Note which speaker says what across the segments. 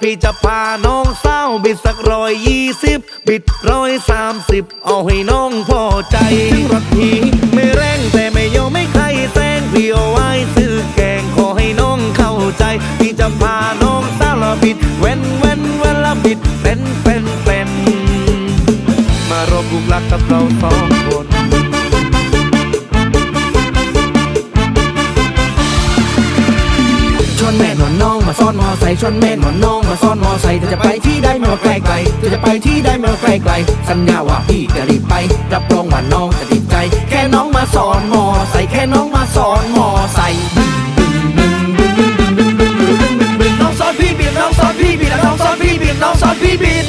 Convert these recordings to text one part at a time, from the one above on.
Speaker 1: พี่จะพาน้องสาบิดสักร้อย
Speaker 2: ยี่สิบบิดร้อยสามสิบเอาให้น้องพอใจถึงรถพี่ไม่แรงแต่ไม่ยอมไม่ใครแซงพี่เอาไว้ซื้อแกงขอให้น้องเข้าใจ พี่จะพาน้องสาวแล้วบิดเว้นเว้นเว้นล้วบิดเป็นเป็นเป็นมารบุกลักกับเราสองคน
Speaker 3: อนมอไซค์ชวนแม่หมอนน้องมาซ้อนมอไซค์เธอจะไปที่ใดไม่ว่าไกลไกลเธอจะไปที่ใดไม่ว่าไกลไกลสัญญาว่าพี่จะรีบไปรับรองว่าน้องจะติดใจ แค่น้องมาสอนมอไซค์แค่น้องมาสอนมอไซค์น้องสอนพี่บิดน้องสอนพี่บิดน้องสอนพี่บิดน้องสอนพี่บิด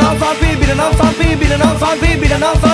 Speaker 3: น้องสอนพี่บิดน้องสอนพี่บิดน้องสอนพี่บิดน้องสอน